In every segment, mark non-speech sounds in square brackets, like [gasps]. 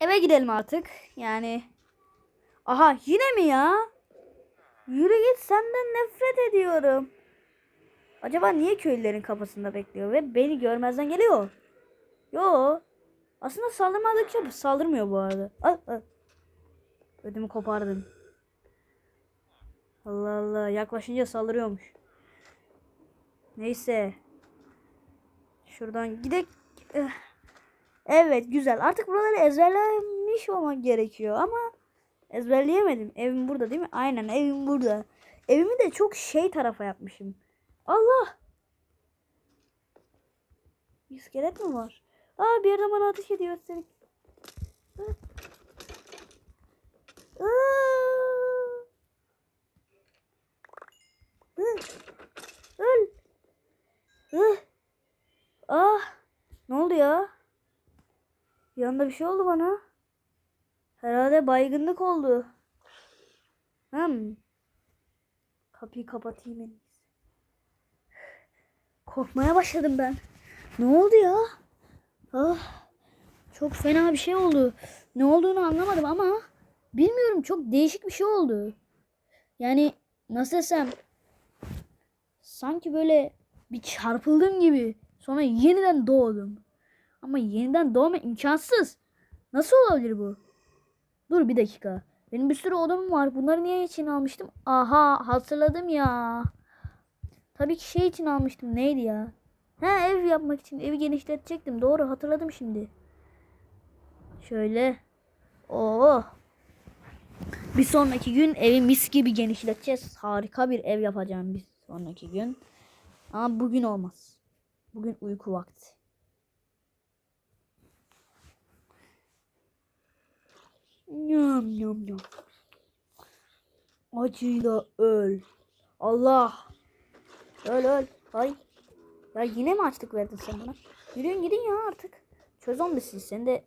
eve gidelim artık. Yani aha yine mi ya? Yürü git senden nefret ediyorum. Acaba niye köylülerin kapısında bekliyor ve beni görmezden geliyor? Yo. Aslında saldırmadıkça saldırmıyor bu arada. Al, al. Ödümü kopardım. Allah Allah yaklaşınca saldırıyormuş. Neyse. Şuradan gidek. Evet güzel. Artık buraları ezberlemiş olmak gerekiyor ama ezberleyemedim. Evim burada değil mi? Aynen evim burada. Evimi de çok şey tarafa yapmışım. Allah! İskelet mi var? Aa bir yerden bana ateş ediyor üstelik. Aa! Aa! Hı. Öl. Hı. Ah. Ne oldu ya? Bir anda bir şey oldu bana. Herhalde baygınlık oldu. Hmm. Kapıyı kapatayım en. Korkmaya başladım ben. Ne oldu ya? Ah. Çok fena bir şey oldu. Ne olduğunu anlamadım ama bilmiyorum çok değişik bir şey oldu. Yani nasıl desem sanki böyle bir çarpıldım gibi. Sonra yeniden doğdum. Ama yeniden doğma imkansız. Nasıl olabilir bu? Dur bir dakika. Benim bir sürü odam var. Bunları niye için almıştım? Aha hatırladım ya. Tabii ki şey için almıştım. Neydi ya? He ev yapmak için. Evi genişletecektim. Doğru hatırladım şimdi. Şöyle. Oo. Bir sonraki gün evi mis gibi genişleteceğiz. Harika bir ev yapacağım bir sonraki gün. Ama bugün olmaz. Bugün uyku vakti. Yum yum yum. Acıyla öl. Allah. Öl öl. Hay. Ya yine mi açlık verdin sen bana? Yürüyün gidin ya artık. Çöz zombisin sen de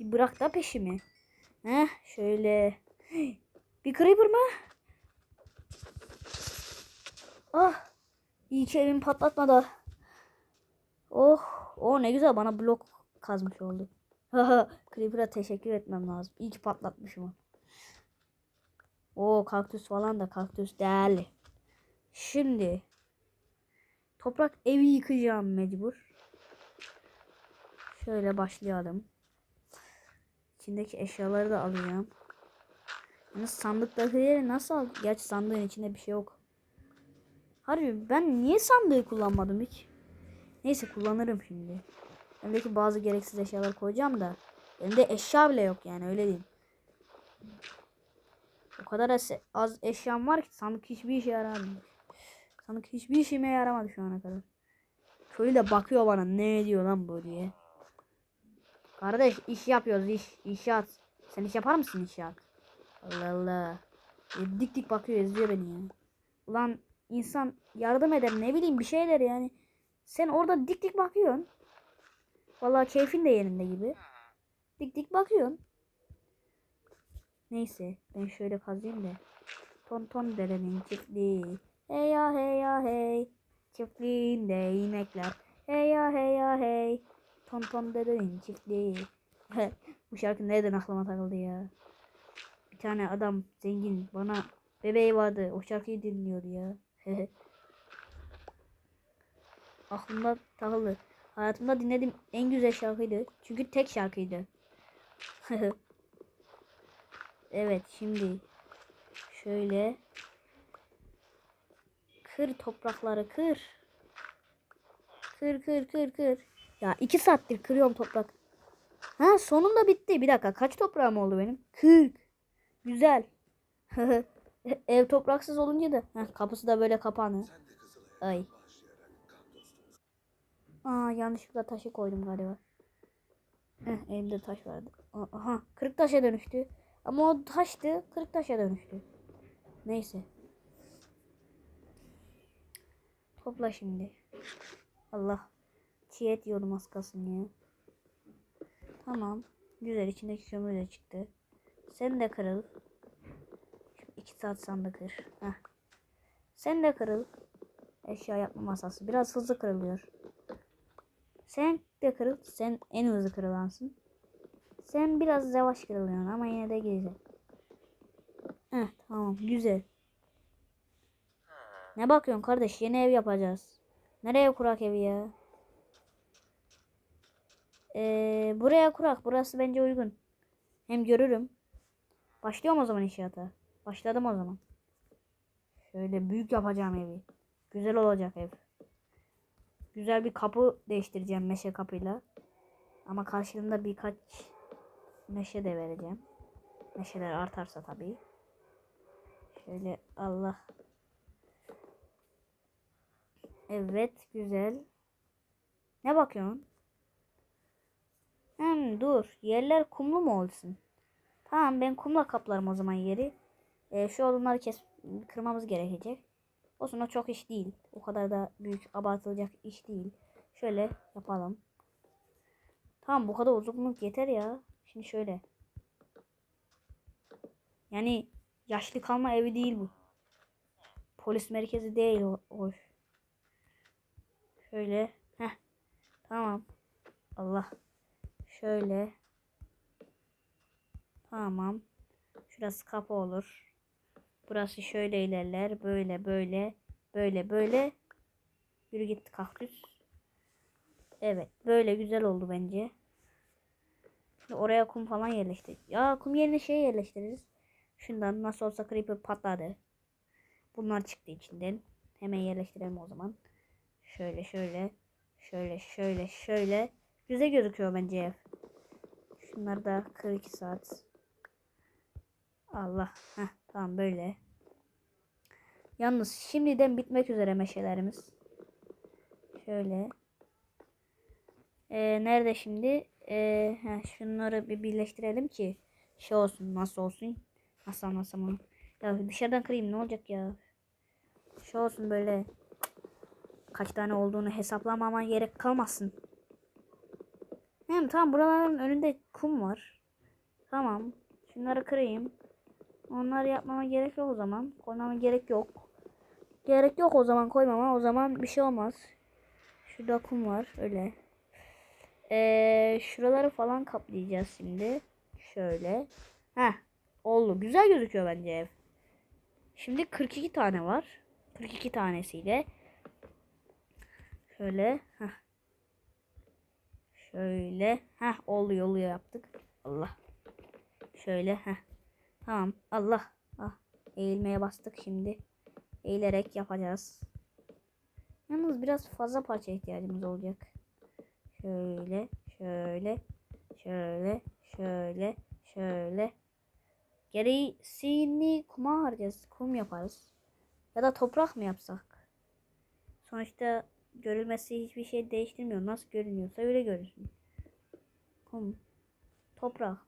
bir bırak da peşimi. Heh şöyle. Bir creeper mı? Ah. İyi ki evimi patlatmadı. Oh. Oh ne güzel bana blok kazmış oldu. [laughs] Creeper'a teşekkür etmem lazım. İyi ki patlatmışım onu. Oo kaktüs falan da kaktüs değerli. Şimdi toprak evi yıkacağım mecbur. Şöyle başlayalım. İçindeki eşyaları da alacağım. Yani sandıktakileri nasıl al? Gerçi sandığın içinde bir şey yok. Harbi ben niye sandığı kullanmadım hiç? Neyse kullanırım şimdi. Elimdeki bazı gereksiz eşyaları koyacağım da. Elimde eşya bile yok yani öyle diyeyim. O kadar az, az eşyam var ki sandık hiçbir işe yaramadı. Sandık hiçbir işime yaramadı şu ana kadar. Köylü de bakıyor bana ne diyor lan bu diye. Kardeş iş yapıyoruz iş. İnşaat. Sen iş yapar mısın inşaat? Allah Allah. E, dik dik bakıyor izliyor beni ya. Ulan insan yardım eder ne bileyim bir şeyler yani. Sen orada dik dik bakıyorsun. Vallahi keyfin de yerinde gibi. Dik dik bakıyorsun. Neyse ben şöyle kazayım da. Ton ton derenin çiftliği. Hey ya hey ya hey. Çiftliğinde inekler. Hey ya hey ya hey. Ton ton derenin çiftliği. [laughs] Bu şarkı nereden aklıma takıldı ya. Bir tane adam zengin bana bebeği vardı. O şarkıyı dinliyordu ya. [laughs] Aklımda takıldı. Hayatımda dinlediğim en güzel şarkıydı. Çünkü tek şarkıydı. [laughs] evet şimdi şöyle kır toprakları kır. Kır kır kır kır. Ya iki saattir kırıyorum toprak. Ha sonunda bitti. Bir dakika kaç toprağım oldu benim? 40. Güzel. [laughs] Ev topraksız olunca da heh, kapısı da böyle kapanıyor. Ay. Aa yanlışlıkla taşı koydum galiba. Heh, elimde taş vardı. Aha kırık taşa dönüştü. Ama o taştı kırık taşa dönüştü. Neyse. Topla şimdi. Allah. Çiğ et yiyordum az ya. Tamam. Güzel içindeki kömür de çıktı. Sen de kırıl. Şu iki saat sandı kır. Heh. Sen de kırıl. Eşya yapma masası. Biraz hızlı kırılıyor. Sen de kırıl. Sen en hızlı kırılansın. Sen biraz yavaş kırılıyorsun ama yine de güzel. Heh tamam güzel. Ne bakıyorsun kardeş? Yeni ev yapacağız. Nereye kurak evi ya? Ee, buraya kurak. Burası bence uygun. Hem görürüm. Başlıyorum o zaman inşaata. Başladım o zaman. Şöyle büyük yapacağım evi. Güzel olacak ev. Güzel bir kapı değiştireceğim meşe kapıyla. Ama karşılığında birkaç meşe de vereceğim. Meşeler artarsa tabii. Şöyle Allah. Evet güzel. Ne bakıyorsun? Hmm, dur. Yerler kumlu mu olsun? Tamam ben kumla kaplarım o zaman yeri. Ee, şu odunları kes kırmamız gerekecek. O sonra çok iş değil. O kadar da büyük abartılacak iş değil. Şöyle yapalım. Tamam bu kadar uzunluk yeter ya. Şimdi şöyle. Yani yaşlı kalma evi değil bu. Polis merkezi değil o. o. Şöyle. Heh. Tamam. Allah. Şöyle. Tamam. Şurası kapı olur. Burası şöyle ilerler. Böyle böyle. Böyle böyle. Yürü git kaktüs. Evet. Böyle güzel oldu bence. Oraya kum falan yerleştir. Ya kum yerine şey yerleştiririz. Şundan nasıl olsa creeper patladı. Bunlar çıktı içinden. Hemen yerleştirelim o zaman. Şöyle şöyle. Şöyle şöyle şöyle. Güzel gözüküyor bence ev. Şunları da 42 saat. Allah. Heh, tamam böyle. Yalnız şimdiden bitmek üzere meşelerimiz. Şöyle. Ee, nerede şimdi? Ee, heh, şunları bir birleştirelim ki şey olsun nasıl olsun. Nasıl anlasam onu. Ya dışarıdan kırayım ne olacak ya. Şey olsun böyle. Kaç tane olduğunu hesaplamama gerek kalmasın. Hem tamam buraların önünde kum var. Tamam. Şunları kırayım. Onları yapmama gerek yok o zaman. Koymama gerek yok. Gerek yok o zaman koymama. O zaman bir şey olmaz. Şurada kum var. Öyle. Ee, şuraları falan kaplayacağız şimdi. Şöyle. Heh. Oldu. Güzel gözüküyor bence ev. Şimdi 42 tane var. 42 tanesiyle. Şöyle. Heh. Şöyle. Heh oluyor oluyor yaptık. Allah. Şöyle. Heh. Tamam. Allah. Ah. Eğilmeye bastık şimdi. Eğilerek yapacağız. Yalnız biraz fazla parça ihtiyacımız olacak. Şöyle. Şöyle. Şöyle. Şöyle. Şöyle. Gerisini kuma harcarız. Kum yaparız. Ya da toprak mı yapsak? Sonuçta görülmesi hiçbir şey değiştirmiyor. Nasıl görünüyorsa öyle görünsün. Kum. Toprak.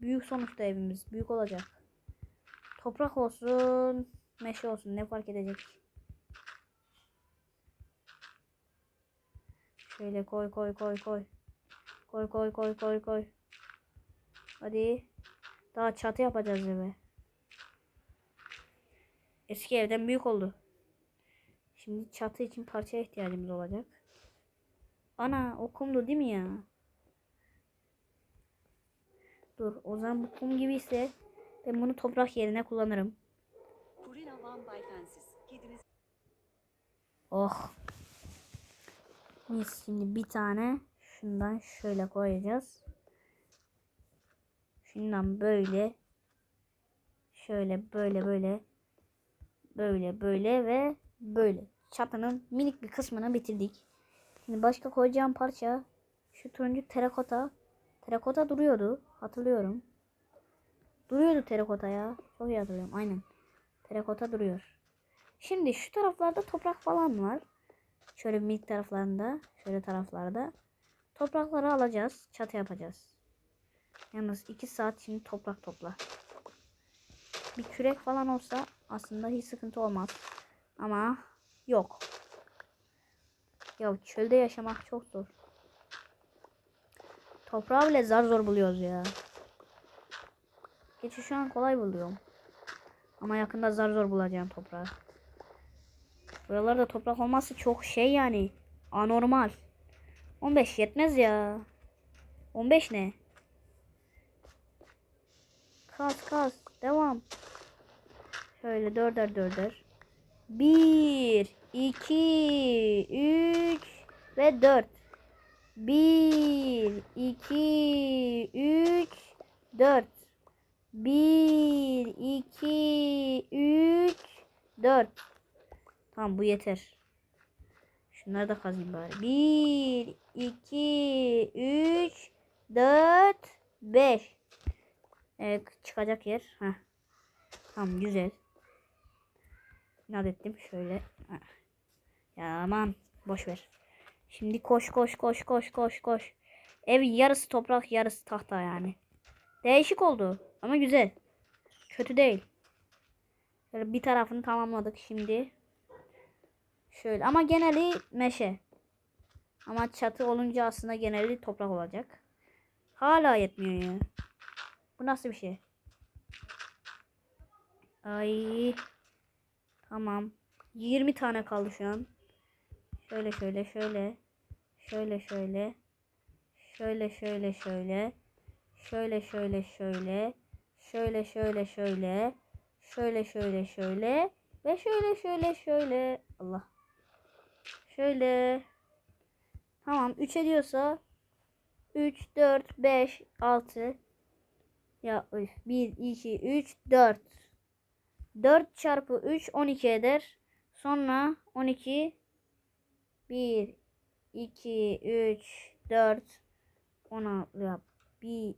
Büyük sonuçta evimiz. Büyük olacak. Toprak olsun. Meşe olsun. Ne fark edecek? Şöyle koy koy koy koy. Koy koy koy koy koy. Hadi. Daha çatı yapacağız eve. Eski evden büyük oldu. Şimdi çatı için parçaya ihtiyacımız olacak. Ana o kumdu değil mi ya? Dur o zaman bu kum gibi ise ben bunu toprak yerine kullanırım. Oh. Biz şimdi bir tane şundan şöyle koyacağız. Şundan böyle şöyle böyle böyle böyle böyle ve böyle çatının minik bir kısmını bitirdik. Şimdi başka koyacağım parça şu turuncu terakota. Terakota duruyordu. Hatırlıyorum. Duruyordu terakota ya. Çok iyi hatırlıyorum. Aynen. Terakota duruyor. Şimdi şu taraflarda toprak falan var. Şöyle minik taraflarında. Şöyle taraflarda. Toprakları alacağız. Çatı yapacağız. Yalnız 2 saat şimdi toprak topla. Bir kürek falan olsa aslında hiç sıkıntı olmaz. Ama yok. Ya çölde yaşamak çok zor. Toprağı bile zar zor buluyoruz ya. Geçi şu an kolay buluyorum. Ama yakında zar zor bulacağım toprağı. Buralarda toprak olması çok şey yani. Anormal. 15 yetmez ya. 15 ne? Kas kas. Devam. Şöyle dörder dörder. 1, 2, 3 ve 4. Bir, iki, üç, dört. Bir, iki, üç, dört. Tamam bu yeter. Şunları da kazayım bari. Bir, iki, üç, dört, beş. Evet çıkacak yer. Heh. Tamam güzel. İnat ettim şöyle. Heh. Yaman boş ver. Şimdi koş koş koş koş koş koş. Ev yarısı toprak yarısı tahta yani. Değişik oldu ama güzel. Kötü değil. Böyle bir tarafını tamamladık şimdi. Şöyle ama geneli meşe. Ama çatı olunca aslında geneli toprak olacak. Hala yetmiyor ya. Bu nasıl bir şey? Ay. Tamam. 20 tane kaldı şu an. Şöyle şöyle şöyle. Şöyle şöyle. Şöyle şöyle şöyle. Şöyle şöyle şöyle. Şöyle şöyle şöyle. Şöyle şöyle şöyle. Ve şöyle şöyle şöyle. Allah. Şöyle. Tamam 3 ediyorsa 3, 4, 5, 6 ya üf, 1, 2, 3, 4 4 çarpı 3 12 eder. Sonra 12 1, 2, 3, 4 16 yap. 1,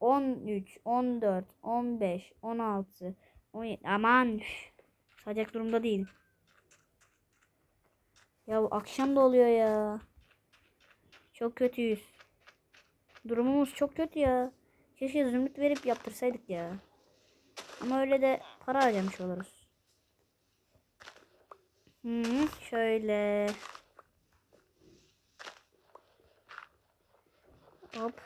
13, 14, 15, 16, 17 aman üf, sayacak durumda değil. Ya bu akşam da oluyor ya. Çok kötüyüz. Durumumuz çok kötü ya. Keşke zümrüt verip yaptırsaydık ya. Ama öyle de para harcamış oluruz. Hmm, şöyle. Hop.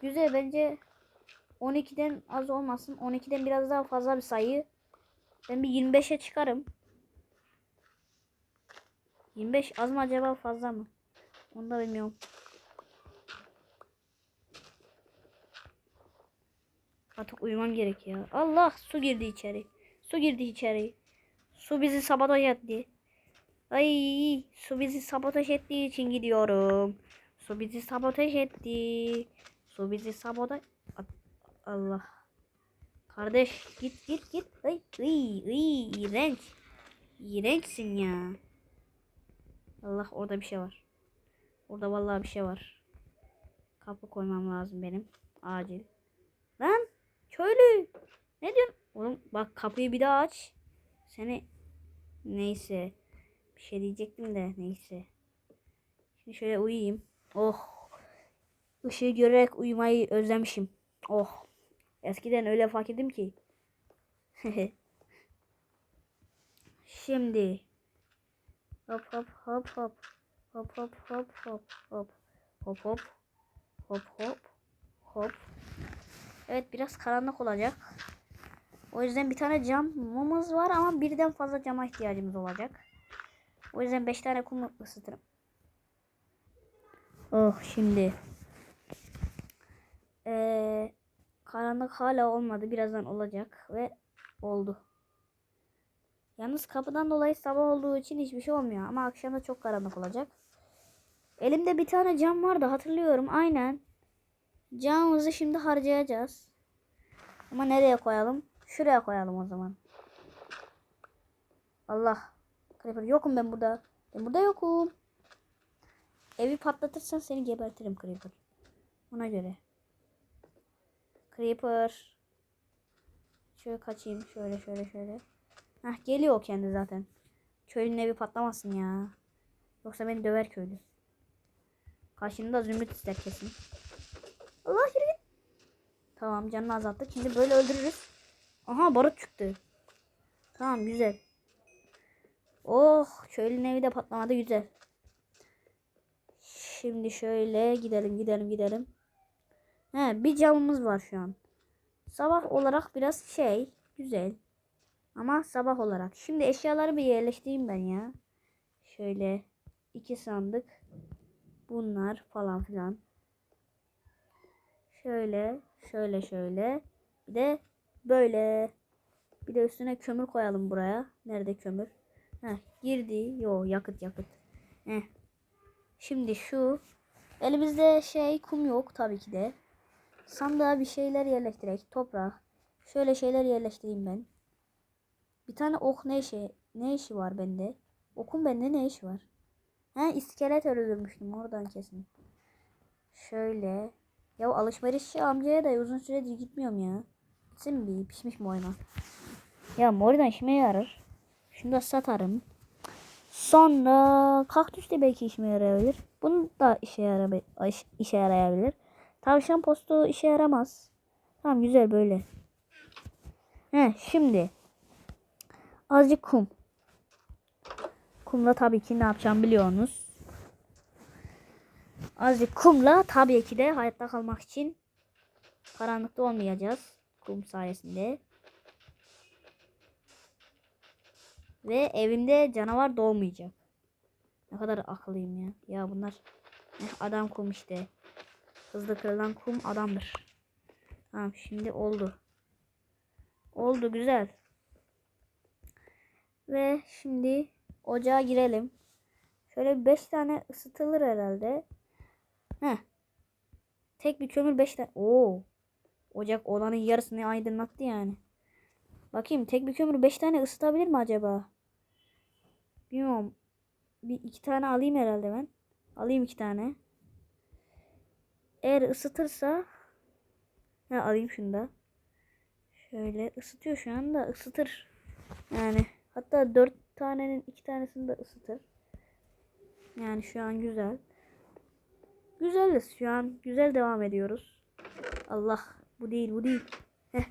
Güzel bence 12'den az olmasın. 12'den biraz daha fazla bir sayı. Ben bir 25'e çıkarım. 25 az mı acaba fazla mı? Onu da bilmiyorum. Artık uyumam gerek ya. Allah su girdi içeri. Su girdi içeri. Su bizi sabotaj etti. Ay su bizi sabotaj ettiği için gidiyorum. Su bizi sabotaj etti. Su bizi sabotaj... Allah. Kardeş git git git. Ay, ay, ay, iğrenç. İğrençsin ya. Allah orada bir şey var. Orada vallahi bir şey var. Kapı koymam lazım benim. Acil. Lan köylü. Ne diyorsun? Oğlum bak kapıyı bir daha aç. Seni neyse. Bir şey diyecektim de neyse. Şimdi şöyle uyuyayım. Oh. Işığı görerek uyumayı özlemişim. Oh. Eskiden öyle fark ettim ki. [laughs] Şimdi. Hop hop hop hop. Hop hop hop hop hop. Hop hop. Hop hop. Hop. Evet biraz karanlık olacak. O yüzden bir tane camımız var ama birden fazla cama ihtiyacımız olacak. O yüzden 5 tane kum ısıtırım. Oh şimdi. Ee, karanlık hala olmadı. Birazdan olacak ve oldu. Yalnız kapıdan dolayı sabah olduğu için hiçbir şey olmuyor. Ama akşam da çok karanlık olacak. Elimde bir tane cam vardı hatırlıyorum. Aynen. Camımızı şimdi harcayacağız. Ama nereye koyalım? Şuraya koyalım o zaman. Allah. Creeper yokum ben burada. Ben burada yokum. Evi patlatırsan seni gebertirim Creeper. Ona göre. Creeper. Şöyle kaçayım. Şöyle şöyle şöyle. Hah geliyor o kendi zaten. Köylünün evi patlamasın ya. Yoksa beni döver köylü. Karşında zümrüt ister kesin. Allah yürü. Tamam canını azalttık. Şimdi böyle öldürürüz. Aha barut çıktı. Tamam güzel. Oh köylünün evi de patlamadı güzel. Şimdi şöyle gidelim gidelim gidelim. He bir camımız var şu an. Sabah olarak biraz şey güzel. Ama sabah olarak. Şimdi eşyaları bir yerleştireyim ben ya. Şöyle iki sandık. Bunlar falan filan. Şöyle, şöyle, şöyle. Bir de böyle. Bir de üstüne kömür koyalım buraya. Nerede kömür? Heh, girdi. Yo yakıt yakıt. Heh. Şimdi şu. Elimizde şey kum yok tabii ki de. Sandığa bir şeyler yerleştirek. Toprak. Şöyle şeyler yerleştireyim ben. Bir tane ok ne işi, ne işi var bende? Okun bende ne işi var? He iskelet öldürmüştüm oradan kesin. Şöyle. Ya alışverişçi amcaya da uzun süredir gitmiyorum ya. Gitsin bir pişmiş mi oyna? Ya mordan işime yarar. Şunu da satarım. Sonra kaktüs de belki işime yarayabilir. Bunu da işe, yarabi iş- işe yarayabilir. Tavşan postu işe yaramaz. Tamam güzel böyle. He şimdi. Azıcık kum. Kumla tabii ki ne yapacağım biliyorsunuz. Azıcık kumla tabii ki de hayatta kalmak için karanlıkta olmayacağız. Kum sayesinde. Ve evimde canavar doğmayacak. Ne kadar akıllıyım ya. Ya bunlar eh, adam kum işte. Hızlı kırılan kum adamdır. Tamam şimdi oldu. Oldu güzel. Ve şimdi ocağa girelim. Şöyle 5 tane ısıtılır herhalde. Heh. Tek bir kömür 5 tane. Oo. Ocak olanın yarısını aydınlattı yani. Bakayım tek bir kömür 5 tane ısıtabilir mi acaba? Bilmiyorum. Bir iki tane alayım herhalde ben. Alayım iki tane. Eğer ısıtırsa ha alayım şunu da. Şöyle ısıtıyor şu anda ısıtır. Yani hatta dört tanenin iki tanesini de ısıtır. Yani şu an güzel. Güzeliz şu an. Güzel devam ediyoruz. Allah bu değil bu değil. Heh.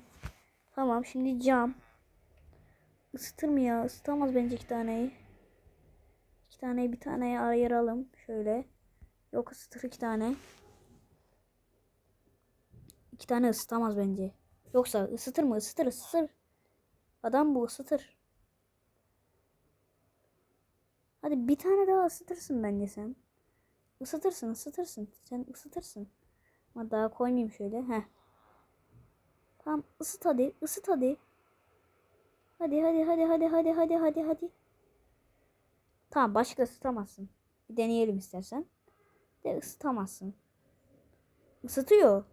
Tamam şimdi cam. Isıtır mı ya? Isıtamaz bence iki taneyi. Taneyi bir taneye ayıralım. Şöyle. Yok ısıtır iki tane. İki tane ısıtamaz bence. Yoksa ısıtır mı? Isıtır ısıtır. Adam bu ısıtır. Hadi bir tane daha ısıtırsın bence sen. Isıtırsın ısıtırsın. Sen ısıtırsın. Ama daha koymayayım şöyle. Heh. Tamam ısıt hadi. ısıt hadi. Hadi hadi hadi hadi hadi hadi hadi hadi. Tamam başka ısıtamazsın. Bir deneyelim istersen. De ısıtamazsın. Isıtıyor.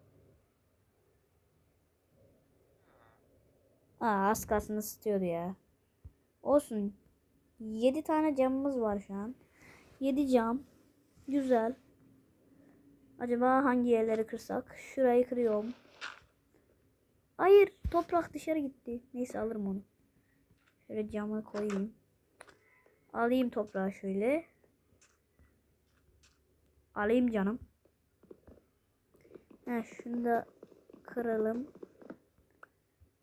Aa az kalsın ısıtıyordu ya. Olsun. 7 tane camımız var şu an. 7 cam. Güzel. Acaba hangi yerleri kırsak? Şurayı kırıyorum. Hayır toprak dışarı gitti. Neyse alırım onu. Şöyle camı koyayım. Alayım toprağı şöyle. Alayım canım. Ha, şunu da kıralım.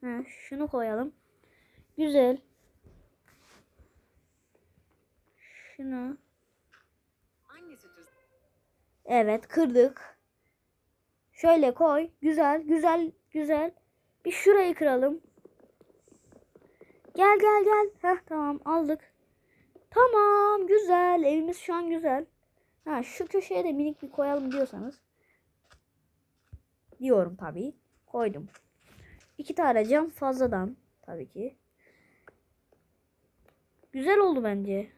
Ha, şunu koyalım. Güzel. Şunu. Evet kırdık. Şöyle koy. Güzel güzel güzel. Bir şurayı kıralım. Gel gel gel. Heh tamam aldık. Tamam güzel. Evimiz şu an güzel. Ha şu köşeye de minik bir koyalım diyorsanız. Diyorum tabii. Koydum. İki tane cam fazladan tabii ki. Güzel oldu bence.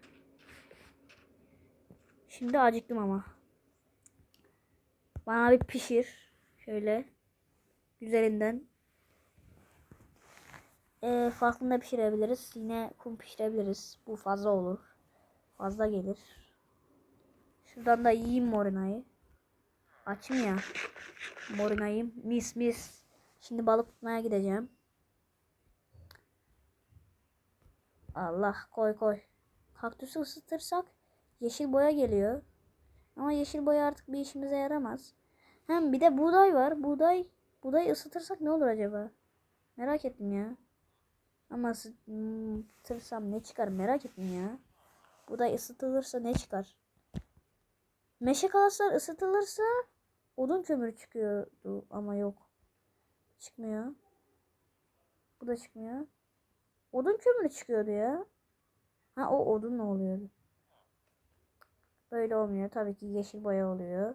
Şimdi acıktım ama. Bana bir pişir. Şöyle. Güzelinden. Ee, farklı da pişirebiliriz. Yine kum pişirebiliriz. Bu fazla olur. Fazla gelir. Şuradan da yiyeyim morinayı. Açım ya. Morinayı. Mis mis. Şimdi balık tutmaya gideceğim. Allah koy koy. Kaktüsü ısıtırsak yeşil boya geliyor. Ama yeşil boya artık bir işimize yaramaz. Hem bir de buğday var. Buğday buğday ısıtırsak ne olur acaba? Merak ettim ya. Ama ısıtırsam ne çıkar merak ettim ya. Buğday ısıtılırsa ne çıkar? Meşe kalaslar ısıtılırsa odun kömürü çıkıyordu ama yok. Çıkmıyor. Bu da çıkmıyor. Odun kömürü çıkıyordu ya. Ha o odun ne oluyordu? Böyle olmuyor. Tabii ki yeşil boya oluyor.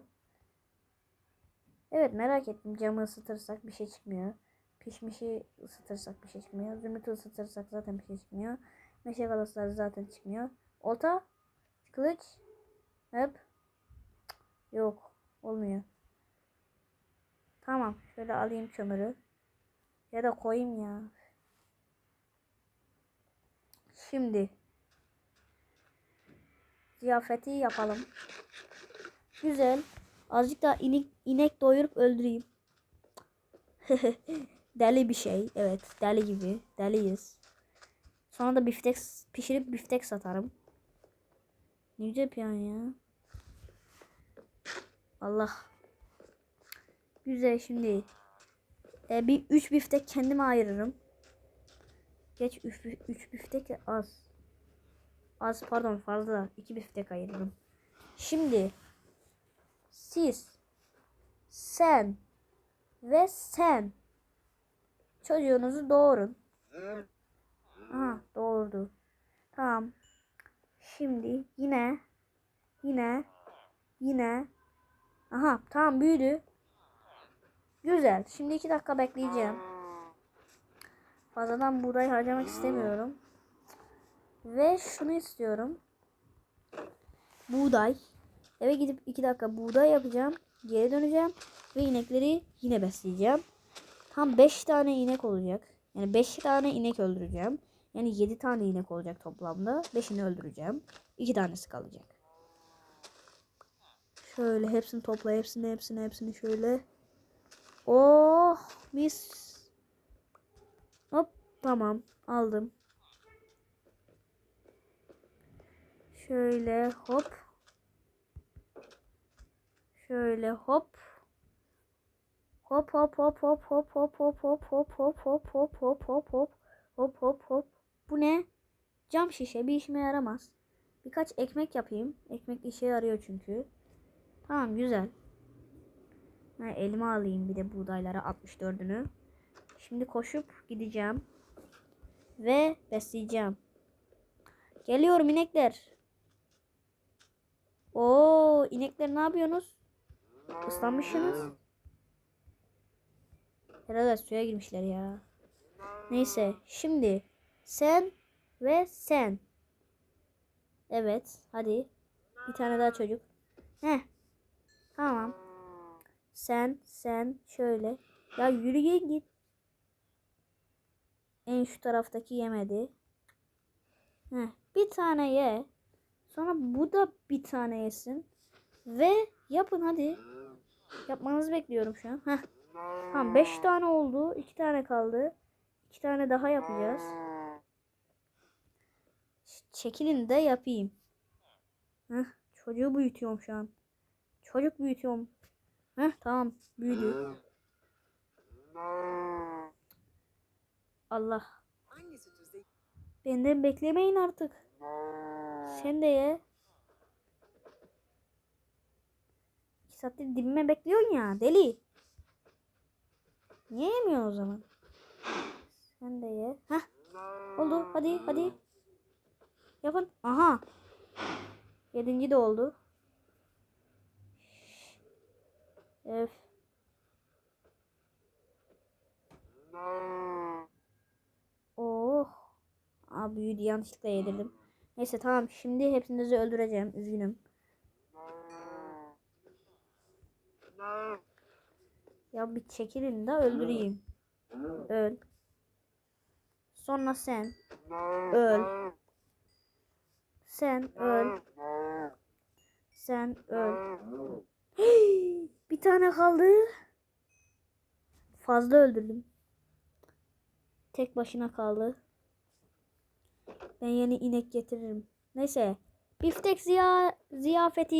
Evet merak ettim camı ısıtırsak bir şey çıkmıyor. Pişmişi ısıtırsak bir şey çıkmıyor. Zümrütü ısıtırsak zaten bir şey çıkmıyor. Meşe kalasları zaten çıkmıyor. Olta. Kılıç. Hep. Yok. Olmuyor. Tamam. Şöyle alayım kömürü. Ya da koyayım ya. Şimdi. Ziyafeti yapalım. Güzel. Azıcık daha inek, inek doyurup öldüreyim. [laughs] deli bir şey. Evet. Deli gibi. Deliyiz. Sonra da biftek pişirip biftek satarım. Ne güzel plan ya. Allah. Güzel şimdi. E, bir 3 biftek kendime ayırırım. Geç 3 biftek az. Az pardon fazla. 2 biftek ayırırım. Şimdi siz sen ve sen çocuğunuzu doğurun. Aha doğurdu. Tamam. Şimdi yine yine yine aha tamam büyüdü. Güzel. Şimdi iki dakika bekleyeceğim. Fazladan buğday harcamak istemiyorum. Ve şunu istiyorum. Buğday. Eve gidip iki dakika buğday yapacağım. Geri döneceğim. Ve inekleri yine besleyeceğim. Tam 5 tane inek olacak. Yani 5 tane inek öldüreceğim. Yani 7 tane inek olacak toplamda. 5'ini öldüreceğim. 2 tanesi kalacak. Şöyle hepsini topla. Hepsini hepsini hepsini şöyle. Oh mis. Hop tamam aldım. Şöyle hop. Şöyle hop. Hop hop hop hop hop hop hop hop hop hop hop hop hop hop hop hop hop hop. Bu ne? Cam şişe bir işime yaramaz. Birkaç ekmek yapayım. Ekmek işe yarıyor çünkü. Tamam güzel. Ha, elime alayım bir de buğdaylara 64'ünü. Şimdi koşup gideceğim. Ve besleyeceğim. Geliyorum inekler. Oo inekler ne yapıyorsunuz? Islanmışsınız. Herhalde suya girmişler ya. Neyse şimdi sen ve sen. Evet hadi. Bir tane daha çocuk. Heh. Tamam. Sen sen şöyle. Ya yürüyün git. En şu taraftaki yemedi. Heh, bir tane ye. Sonra bu da bir tane yesin. Ve yapın hadi. Yapmanızı bekliyorum şu an. Heh. Tamam 5 tane oldu. 2 tane kaldı. 2 tane daha yapacağız. Çekilin de yapayım. Heh, çocuğu büyütüyorum şu an. Çocuk büyütüyorum. Heh, tamam büyüdü. Allah. Benden beklemeyin artık. Sen de ye. İki saattir dibime bekliyorsun ya deli. Niye yemiyorsun o zaman? Sen de ye. Heh. Oldu. Hadi hadi. Yapın. Aha. Yedinci de oldu. Öf. Oh. Aa büyüdü yanlışlıkla yedirdim. Neyse tamam şimdi hepinizi öldüreceğim. Üzgünüm. Ya bir çekilin de öldüreyim. Öl. Sonra sen. Öl. Sen öl. Sen öl. Hey, [gasps] bir tane kaldı. Fazla öldürdüm. Tek başına kaldı. Ben yeni inek getiririm. Neyse. Biftek ziya ziyafeti.